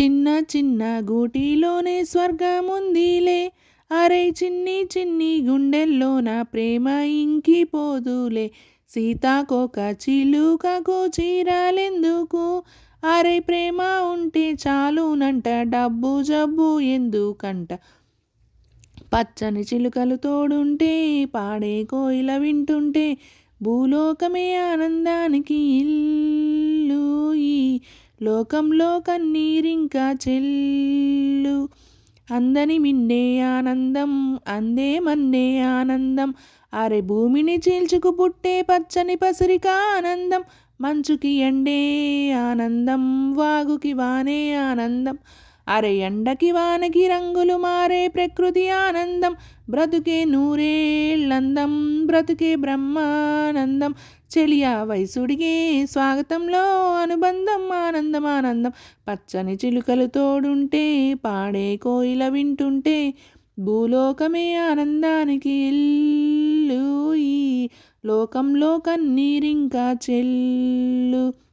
చిన్న చిన్న గూటిలోనే స్వర్గముందిలే. అరే చిన్ని చిన్ని గుండెల్లోన ప్రేమ ఇంకిపోదులే. సీతాకోక చిలుకకు చీరాలెందుకు అరే ప్రేమ ఉంటే చాలునంట డబ్బు జబ్బు ఎందుకంట? పచ్చని చిలుకలు తోడుంటే పాడే కోయిల వింటుంటే భూలోకమే ఆనందానికి ఇల్లు. లోకంలో కన్నీరింకా చెల్లు. అందని మిన్నే ఆనందం అందే మన్నే ఆనందం. అరే భూమిని చీల్చుకు పుట్టే పచ్చని పసిరిక ఆనందం. మంచుకి ఎండే ఆనందం వాగుకి వానే ఆనందం. అరే ఎండకి వానకి రంగులు మారే ప్రకృతి ఆనందం. బ్రతుకే నూరేళ్ళందం బ్రతుకే బ్రహ్మానందం. చెలియా వయసుడికి స్వాగతంలో అనుబంధం ఆనందం ఆనందం. పచ్చని చిలుకలు తోడుంటే పాడే కోయిల వింటుంటే భూలోకమే ఆనందానికి ఇల్లు. ఈ లోకంలో కన్నీరింకా చెల్లు.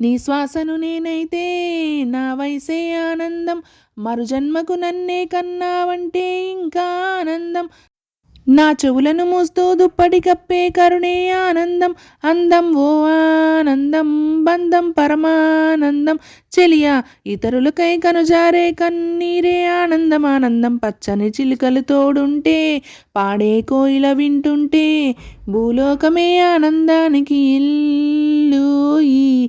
నీ శ్వాసను నేనైతే నా వయసే ఆనందం. మరుజన్మకు నన్నే కన్నావంటే ఇంకా ఆనందం. నా చెవులను మూస్తూ దుప్పటి కప్పే కరుణే ఆనందం. అందం ఓ ఆనందం బంధం పరమానందం. చెలియా ఇతరులకై కనుజారే కన్నీరే ఆనందం. ఆనందం పచ్చని చిలుకలు తోడుంటే పాడే కోయిల వింటుంటే భూలోకమే ఆనందానికి ఇల్లు ఈ